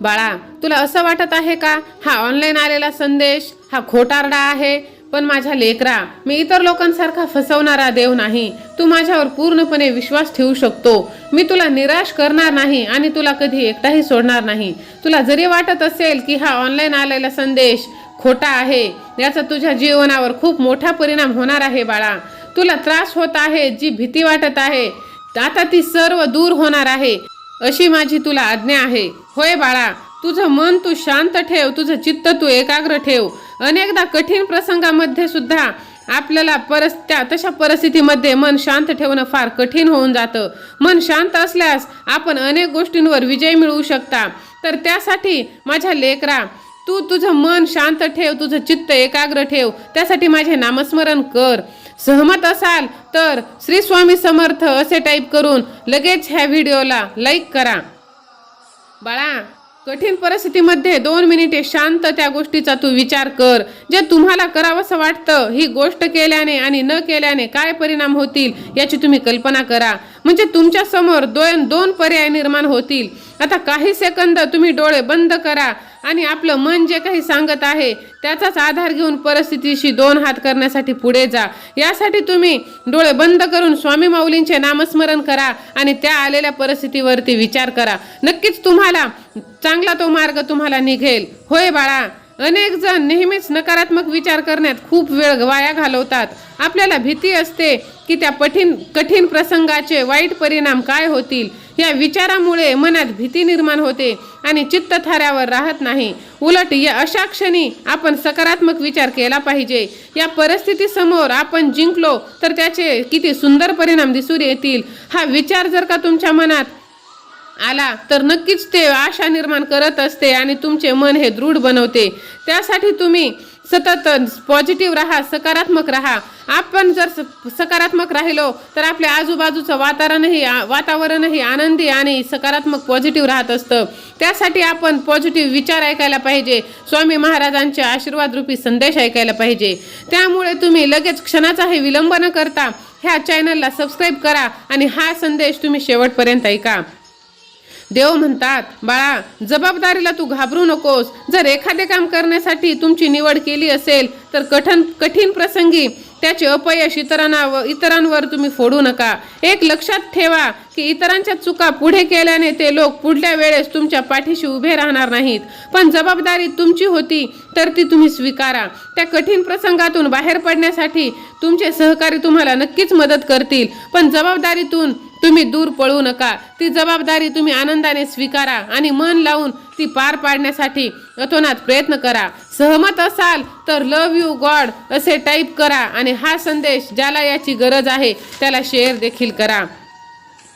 बाळा तुला असं वाटत आहे का? हा ऑनलाईन आलेला संदेश हा खोटारडा आहे. पण माझ्या लेकरा मी इतर लोकांसारखा फसवणारा देव नाही. तू माझ्यावर पूर्णपणे विश्वास ठेवू शकतो. मी तुला निराश करणार नाही आणि तुला कधी एकटाही सोडणार नाही. तुला जरी वाटत असेल की हा ऑनलाईन आलेला संदेश खोटा आहे याचा तुझ्या जीवनावर खूप मोठा परिणाम होणार आहे बाळा. तुला त्रास होत आहे जी भीती वाटत आहे आता ती सर्व दूर होणार आहे. अशी माझी तुला आज्ञा आहे. होय बाळा तुझं मन तू शांत ठेव तुझं चित्त तू एकाग्र ठेव. अनेकदा कठीण प्रसंगामध्ये सुद्धा आपल्याला परस त्या तशा परिस्थितीमध्ये मन शांत ठेवणं फार कठीण होऊन जातं. मन शांत असल्यास आपण अनेक गोष्टींवर विजय मिळवू शकता. तर त्यासाठी माझ्या लेकरा तू तुझं मन शांत ठेव तुझं चित्त एकाग्र ठेव. त्यासाठी माझे नामस्मरण कर. सहमत असाल तर श्री स्वामी समर्थ असे टाईप करून लगेच ह्या व्हिडिओला लाईक करा. बाळा कठीण परिस्थितीमध्ये दोन मिनिटे शांत त्या गोष्टीचा तू विचार कर. जे तुम्हाला करावंसं वाटतं ही गोष्ट केल्याने आणि न केल्याने काय परिणाम होतील याची तुम्ही कल्पना करा. म्हणजे तुमच्यासमोर दोन दोन पर्याय निर्माण होतील. आता काही सेकंद तुम्ही डोळे बंद करा आणि आपलं मन जे काही सांगत आहे त्याचाच आधार घेऊन परिस्थितीशी दोन हात करण्यासाठी पुढे जा. यासाठी तुम्ही डोळे बंद करून स्वामी माऊलींचे नामस्मरण करा आणि त्या आलेल्या परिस्थितीवरती विचार करा. नक्कीच तुम्हाला चांगला तो मार्ग तुम्हाला निघेल. होय बाळा अनेक जण नेहमीच नकारात्मक विचार करण्यात खूप वेळ वाया घालवतात. आपल्याला भीती असते की त्या कठीण कठीण प्रसंगाचे वाईट परिणाम काय होतील? या विचारामुळे मनात भीती निर्माण होते आणि चित्त थाऱ्यावर राहत नाही. उलट या अशा क्षणी आपण सकारात्मक विचार केला पाहिजे. या परिस्थितीसमोर आपण जिंकलो तर त्याचे किती सुंदर परिणाम दिसून येतील हा विचार जर का तुमच्या मनात आला तर नक्कीच ते आशा निर्माण करत असते आणि तुमचे मन हे दृढ बनवते. त्यासाठी तुम्ही सतत पॉझिटिव्ह राहा सकारात्मक राहा. आपण जर स- सकारात्मक राहिलो तर आपल्या आजूबाजूचं वातावरणही वातावरणही आनंदी आणि सकारात्मक पॉझिटिव्ह राहत असतं. त्यासाठी आपण पॉझिटिव्ह विचार ऐकायला पाहिजे. स्वामी महाराजांचे आशीर्वाद रूपी संदेश ऐकायला पाहिजे. त्यामुळे तुम्ही लगेच क्षणाचाही विलंब न करता ह्या चॅनलला सबस्क्राईब करा आणि हा संदेश तुम्ही शेवटपर्यंत ऐका. देव म्हणतात बाळा जबाबदारीला तू घाबरू नकोस. जर एखादे काम करण्यासाठी तुमची निवड केली असेल तर कठन कठीण प्रसंगी त्याचे अपयश इतरांना इतरांवर तुम्ही फोडू नका. एक लक्षात ठेवा की इतरांच्या चुका पुढे केल्याने ते लोक पुढल्या वेळेस तुमच्या पाठीशी उभे राहणार नाहीत. पण जबाबदारी तुमची होती तर ती तुम्ही स्वीकारा. त्या कठीण प्रसंगातून बाहेर पडण्यासाठी तुमचे सहकारी तुम्हाला नक्कीच मदत करतील. पण जबाबदारीतून तुम्ही दूर पळू नका. ती जबाबदारी तुम्ही आनंदाने स्वीकारा आणि मन लावून ती पार पाडण्यासाठी अतोनात प्रयत्न करा. सहमत असाल तर लव यू गॉड असे टाईप करा आणि हा संदेश ज्याला याची गरज आहे त्याला शेअर देखील करा.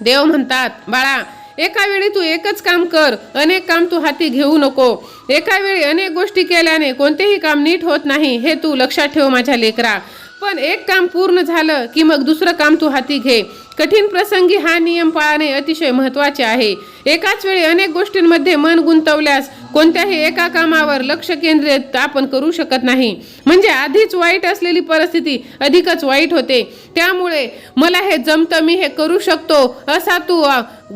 देव म्हणतात बाळा एका वेळी तू एकच काम कर अनेक काम तू हाती घेऊ नको. एका वेळी अनेक गोष्टी केल्याने कोणतेही काम नीट होत नाही हे तू लक्षात ठेव माझ्या लेकरा. पण एक काम पूर्ण झालं की मग दुसरं काम तू हाती घे. कठीण प्रसंगी हा नियम पाळणे अतिशय महत्त्वाचे आहे. एकाच वेळी अनेक गोष्टींमध्ये मन गुंतवल्यास कोणत्याही एका कामावर लक्ष केंद्रित आपण करू शकत नाही. म्हणजे आधीच वाईट असलेली परिस्थिती अधिकच वाईट होते. त्यामुळे मला हे जमतं मी हे करू शकतो असा तू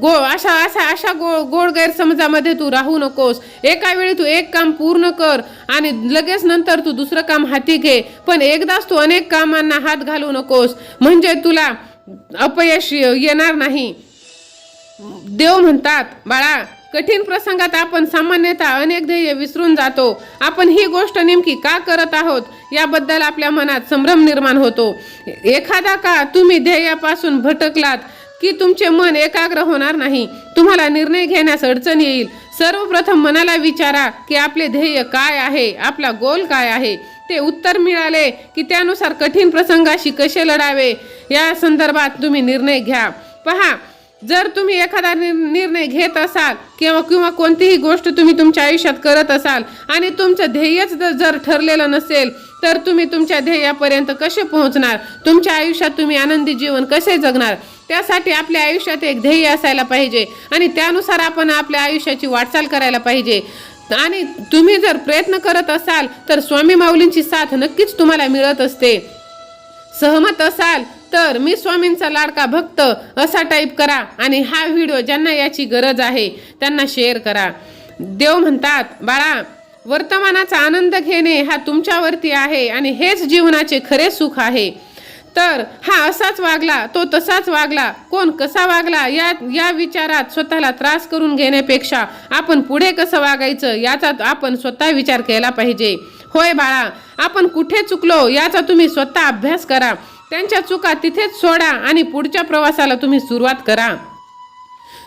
गो अशा अशा अशा गो गोड गैरसमजामध्ये तू राहू नकोस. एका वेळी तू एक काम पूर्ण कर आणि लगेच नंतर तू दुसरं काम हाती घे. पण एकदाच तू अनेक कामांना हात घालू नकोस. म्हणजे तुला अपयश येणार नाही. देव म्हणतात बाळा कठीण प्रसंगात आपण सामान्यतः अनेक ध्येय विसरून जातो. आपण ही गोष्ट नेमकी का करत आहोत? याबद्दल आपल्या मनात संभ्रम निर्माण होतो. एखादा का तुम्ही ध्येयापासून भटकलात. की तुमचे मन एकाग्र होणार नाही. तुम्हाला निर्णय घेण्यास अडचण येईल. सर्वप्रथम मनाला विचारा की आपले ध्येय काय आहे आपला गोल काय आहे? ते उत्तर मिळाले की त्यानुसार कठीण प्रसंगाशी कसे लढावे? या संदर्भात तुम्ही निर्णय घ्या. पहा जर तुम्ही एखादा निर्णय घेत असाल किंवा किंवा कोणतीही गोष्ट तुम्ही तुमच्या आयुष्यात करत असाल आणि तुमचं ध्येयच जर ठरलेलं नसेल तर तुम्ही तुमच्या ध्येयापर्यंत कसे पोहोचणार? तुमच्या आयुष्यात तुम्ही आनंदी जीवन कसे जगणार? त्यासाठी आपल्या आयुष्यात एक ध्येय असायला पाहिजे आणि त्यानुसार आपण आपल्या आयुष्याची वाटचाल करायला पाहिजे. आणि तुम्ही जर प्रयत्न करत असाल तर स्वामी माऊलींची साथ नक्कीच तुम्हाला मिळत असते. सहमत असाल तर मी स्वामींचा लाडका भक्त असा टाईप करा आणि हा व्हिडिओ ज्यांना याची गरज आहे त्यांना शेअर करा. देव म्हणतात बाळा वर्तमानाचा आनंद घेणे हा तुमच्यावरती आहे आणि हेच जीवनाचे खरे सुख आहे. तर हा असाच वागला तो तसाच वागला. कोण कसा वागला या या विचारात स्वतःला त्रास करून घेण्यापेक्षा आपण पुढे कसं वागायचं याचा आपण स्वतः विचार केला पाहिजे. होय बाळा आपण कुठे चुकलो याचा तुम्ही स्वतः अभ्यास करा. त्यांच्या चुका तिथेच सोडा आणि पुढच्या प्रवासाला तुम्ही सुरुवात करा.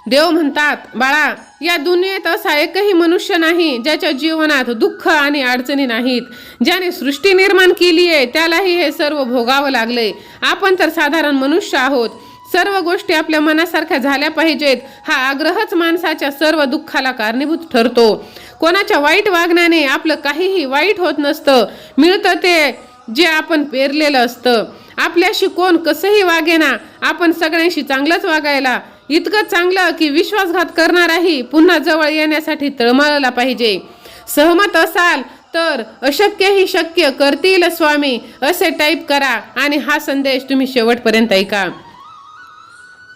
देव म्हणतात बाळा या दुनियेत असा एकही मनुष्य नाही ज्याच्या जीवनात दुःख आणि अडचणी नाहीत. ज्याने सृष्टी निर्माण केली आहे त्यालाही हे सर्व भोगावं लागलंय. आपण तर साधारण मनुष्य आहोत. सर्व गोष्टी आपल्या मनासारख्या झाल्या पाहिजेत. हा आग्रहच माणसाच्या सर्व दुःखाला कारणीभूत ठरतो. कोणाच्या वाईट वागण्याने आपलं काहीही वाईट होत नसतं. मिळतं ते जे आपण पेरलेलं असतं. आपल्याशी कोण कसंही वागेना आपण सगळ्यांशी चांगलंच वागायला. इतकं चांगलं की विश्वासघात करणाराही पुन्हा जवळ येण्यासाठी तळमळला पाहिजे. सहमत असाल तर अशक्यही शक्य करतील स्वामी असे टाईप करा आणि हा संदेश तुम्ही शेवटपर्यंत ऐका.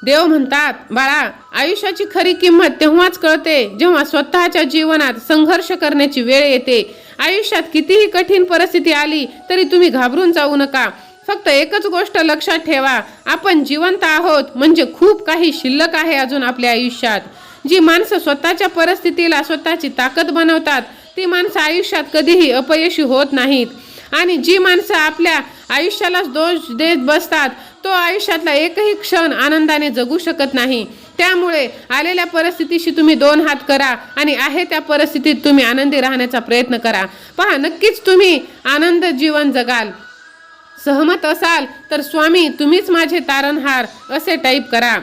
देव म्हणतात बाळा आयुष्याची खरी किंमत तेव्हाच कळते जेव्हा स्वतःच्या जीवनात संघर्ष करण्याची वेळ येते. आयुष्यात कितीही कठीण परिस्थिती आली तरी तुम्ही घाबरून जाऊ नका. फक्त एकच गोष्ट लक्षात ठेवा. आपण जिवंत आहोत म्हणजे खूप काही शिल्लक आहे अजून आपल्या आयुष्यात. जी माणसं स्वतःच्या परिस्थितीला स्वतःची ताकद बनवतात ती माणसं आयुष्यात कधीही अपयशी होत नाहीत. आणि जी माणसं आपल्या आयुष्यालाच दोष देत बसतात तो आयुष्यातला एकही क्षण आनंदाने जगू शकत नाही. त्यामुळे आलेल्या परिस्थितीशी तुम्ही दोन हात करा आणि आहे त्या परिस्थितीत तुम्ही आनंदी राहण्याचा प्रयत्न करा. पहा नक्कीच तुम्ही आनंद जीवन जगाल. सहमत असाल तर स्वामी तुम्हीच माझे तारणहार असे टाईप करा.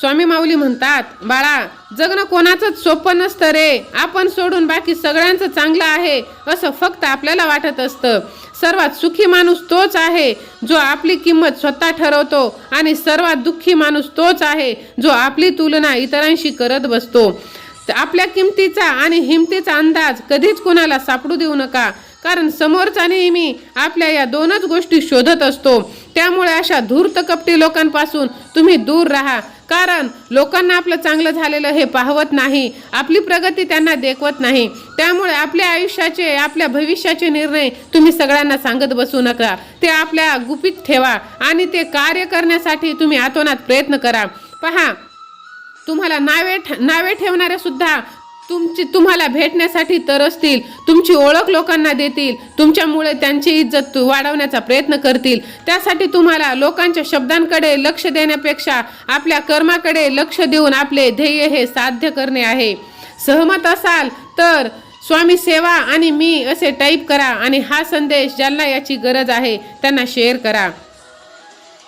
स्वामी माऊली म्हणतात बाळा जगणं कोणाचंच सोपं नसतं रे. आपण सोडून बाकी सगळ्यांचं चांगलं आहे असं फक्त आपल्याला वाटत असतं. सर्वात सुखी माणूस तोच आहे जो आपली किंमत स्वतः ठरवतो आणि सर्वात दुःखी माणूस तोच आहे जो आपली तुलना इतरांशी करत बसतो. आपल्या किमतीचा आणि हिमतीचा अंदाज कधीच कोणाला सापडू देऊ नका. कारण समोरचा नेहमी आपल्या या दोनच गोष्टी शोधत असतो. त्यामुळे अशा धूर्त कपटी लोकांपासून तुम्ही दूर राहा. कारण लोकांना आपलं चांगलं झालेलं हे पाहवत नाही. आपली प्रगती त्यांना देखवत नाही. त्यामुळे आपल्या आयुष्याचे आपल्या भविष्याचे निर्णय तुम्ही सगळ्यांना सांगत बसू नका. ते आपल्या गुपित ठेवा आणि ते कार्य करण्यासाठी तुम्ही आतोनात प्रयत्न करा. पहा तुम्हाला नावे ठ- नावे ठेवणारे सुद्धा तुमची तुम्हाला भेटण्यासाठी तरसतील तुमची ओळख लोकांना देतील. तुमच्यामुळे त्यांची इज्जत वाढवण्याचा प्रयत्न करतील. त्यासाठी तुम्हाला लोकांच्या शब्दांकडे लक्ष देण्यापेक्षा आपल्या कर्माकडे लक्ष देऊन आपले ध्येय हे साध्य करणे आहे. सहमत असाल तर स्वामी सेवा आणि मी असे टाईप करा आणि हा संदेश ज्यांना याची गरज आहे त्यांना शेअर करा.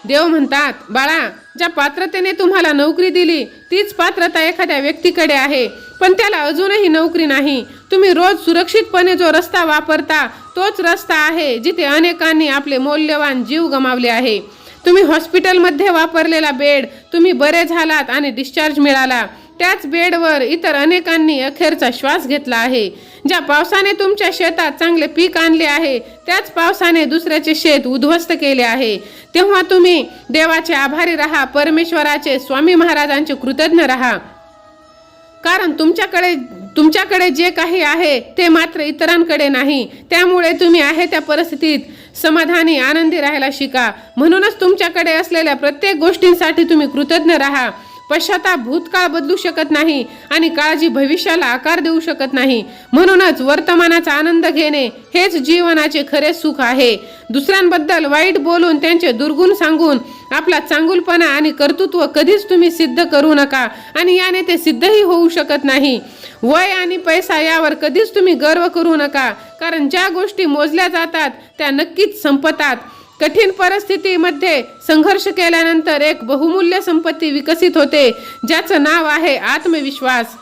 देव म्हणतात बाळा ज्या पात्रतेने तुम्हाला नोकरी दिली तीच पात्रता एखाद्या व्यक्तीकडे आहे. पण त्याला अजूनही नोकरी नाही. तुम्ही रोज सुरक्षितपणे जो रस्ता वापरता तोच रस्ता आहे जिथे अनेकांनी आपले मौल्यवान जीव गमावले आहे. तुम्ही हॉस्पिटलमध्ये वापरलेला बेड तुम्ही बरे झालात आणि डिस्चार्ज मिळाला. त्याच बेडवर इतर अनेकांनी अखेरचा श्वास घेतला आहे. ज्या पावसाने तुमच्या शेतात चांगले पीक आणले आहे त्याच पावसाने दुसऱ्याचे शेत उद्ध्वस्त केले आहे. तेव्हा तुम्ही देवाचे आभारी राहा परमेश्वराचे स्वामी महाराजांचे कृतज्ञ राहा. कारण तुमच्याकडे तुमच्याकडे जे काही आहे ते मात्र इतरांकडे नाही. त्यामुळे तुम्ही आहे त्या परिस्थितीत. समाधानी आनंदी राहायला शिका. म्हणूनच तुमच्याकडे असलेल्या प्रत्येक गोष्टींसाठी तुम्ही कृतज्ञ राहा. पश्चाताप भूतकाळ बदलू शकत नाही आणि काळजी भविष्याला आकार देऊ शकत नाही. म्हणूनच वर्तमानाचा आनंद घेणे हेच जीवनाचे खरे सुख आहे. दुसऱ्यांबद्दल वाईट बोलून त्यांचे दुर्गुण सांगून आपला चांगुलपणा आणि कर्तृत्व कधीच तुम्ही सिद्ध करू नका आणि याने ते सिद्धही होऊ शकत नाही. वय आणि पैसा यावर कधीच तुम्ही गर्व करू नका कारण ज्या गोष्टी मोजल्या जातात त्या नक्कीच संपतात. कठीण परिस्थितीमध्ये संघर्ष केल्यानंतर एक बहुमूल्य संपत्ती विकसित होते ज्याचं नाव आहे आत्मविश्वास.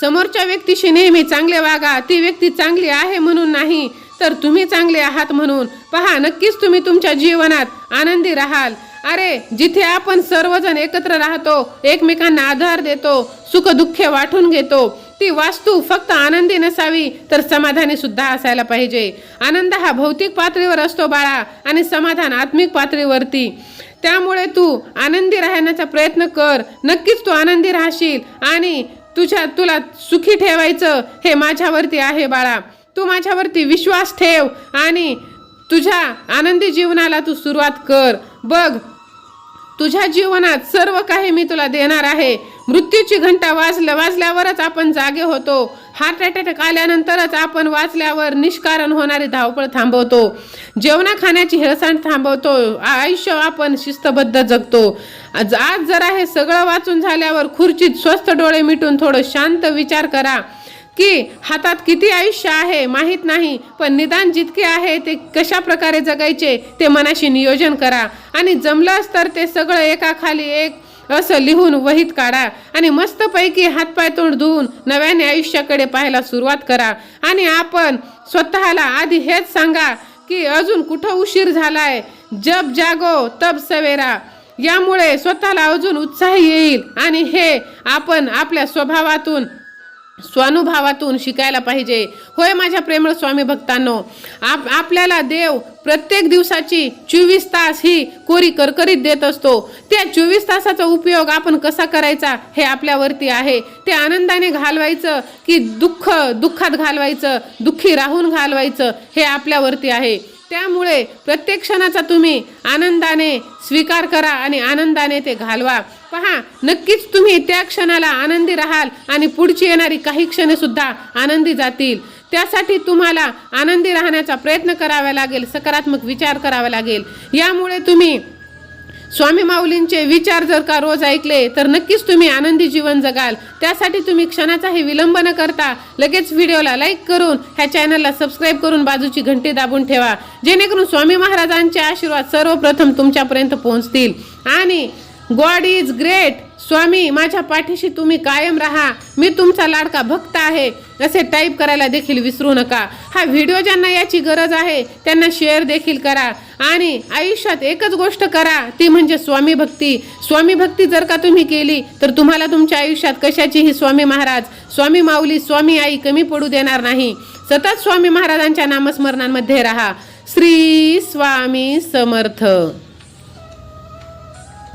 समोरच्या व्यक्तीशी नेहमी चांगले वागा ती व्यक्ती चांगली आहे म्हणून नाही तर तुम्ही चांगले आहात म्हणून. पहा नक्कीच तुम्ही तुमच्या जीवनात आनंदी राहाल. अरे जिथे आपण सर्वजण एकत्र राहतो एकमेकांना आधार देतो सुखदुःखे वाटून घेतो ती वास्तू फक्त आनंदी नसावी तर समाधानी सुद्धा असायला पाहिजे. आनंद हा भौतिक पातळीवर असतो बाळा आणि समाधान आत्मिक पातळीवरती. त्यामुळे तू आनंदी राहण्याचा प्रयत्न कर. नक्कीच तू आनंदी राहशील आणि तुझ्या तुला सुखी ठेवायचं हे माझ्यावरती आहे बाळा. तू माझ्यावरती विश्वास ठेव आणि तुझ्या आनंदी जीवनाला तू सुरुवात कर. बघ तुझ्या जीवनात सर्व काही मी तुला देणार आहे. मृत्यूची घंटा वाजल्या वाजल्यावरच आपण जागे होतो. हार्ट अटॅक आल्यानंतरच आपण वाचल्यावर निष्कारण होणारी धावपळ थांबवतो. जेवणा खाण्याची हेळसांड थांबवतो. आयुष्य आपण शिस्तबद्ध जगतो. आज आज जरा हे सगळं वाचून झाल्यावर खुर्चीत स्वस्त डोळे मिटून थोडं शांत विचार करा. की हातात किती आयुष्य आहे माहीत नाही पण निदान जितके आहे ते कशा प्रकारे जगायचे ते मनाशी नियोजन करा. आणि जमलंच तर ते सगळं एका खाली एक असं लिहून वहीत काढा आणि मस्तपैकी हातपाय तोंड धुवून नव्याने आयुष्याकडे पाहायला सुरुवात करा. आणि आपण स्वतःला आधी हेच सांगा की अजून कुठं उशीर झालाय? जब जागो तब सवेरा. यामुळे स्वतःला अजून उत्साह येईल आणि हे आपण आपल्या स्वभावातून स्वानुभावातून शिकायला पाहिजे. होय माझ्या प्रेमळ स्वामी भक्तांनो आप आपल्याला देव प्रत्येक दिवसाची चोवीस तास ही कोरी करकरीत देत असतो. त्या चोवीस तासाचा उपयोग आपण कसा करायचा हे आपल्यावरती आहे. ते आनंदाने घालवायचं की दुःख दुःखात घालवायचं दुःखी राहून घालवायचं हे आपल्यावरती आहे. त्यामुळे प्रत्येक क्षणाचा तुम्ही आनंदाने स्वीकार करा आणि आनंदाने ते घालवा. पहा नक्कीच तुम्ही त्या क्षणाला आनंदी राहाल आणि पुढची येणारी काही क्षणेसुद्धा आनंदी जातील. त्यासाठी तुम्हाला आनंदी राहण्याचा प्रयत्न करावा लागेल सकारात्मक विचार करावा लागेल. यामुळे तुम्ही स्वामी माऊलींचे विचार जर का रोज ऐकले तर नक्कीच तुम्ही आनंदी जीवन जगाल. त्यासाठी तुम्ही क्षणाचाही विलंब न करता लगेच व्हिडिओला लाईक करून ह्या चॅनलला सबस्क्राईब करून बाजूची घंटी दाबून ठेवा. जेणेकरून स्वामी महाराजांचे आशीर्वाद सर्वप्रथम तुमच्यापर्यंत पोहोचतील. आणि गॉड इज ग्रेट स्वामी माझ्या पाठीशी तुम्ही कायम राहा. मी तुमचा लाडका भक्त आहे. असे टाईप करायला देखील विसरू नका. हा व्हिडिओ ज्यांना याची गरज आहे त्यांना शेअर देखील करा. आणि आयुष्यात एकच गोष्ट करा ती म्हणजे स्वामी भक्ती. स्वामी भक्ती जर का तुम्ही केली तर तुम्हाला तुमच्या आयुष्यात कशाचीही स्वामी महाराज स्वामी माऊली स्वामी आई कमी पडू देणार नाही. सतत स्वामी महाराजांच्या नामस्मरणांमध्ये राहा. श्री स्वामी समर्थ.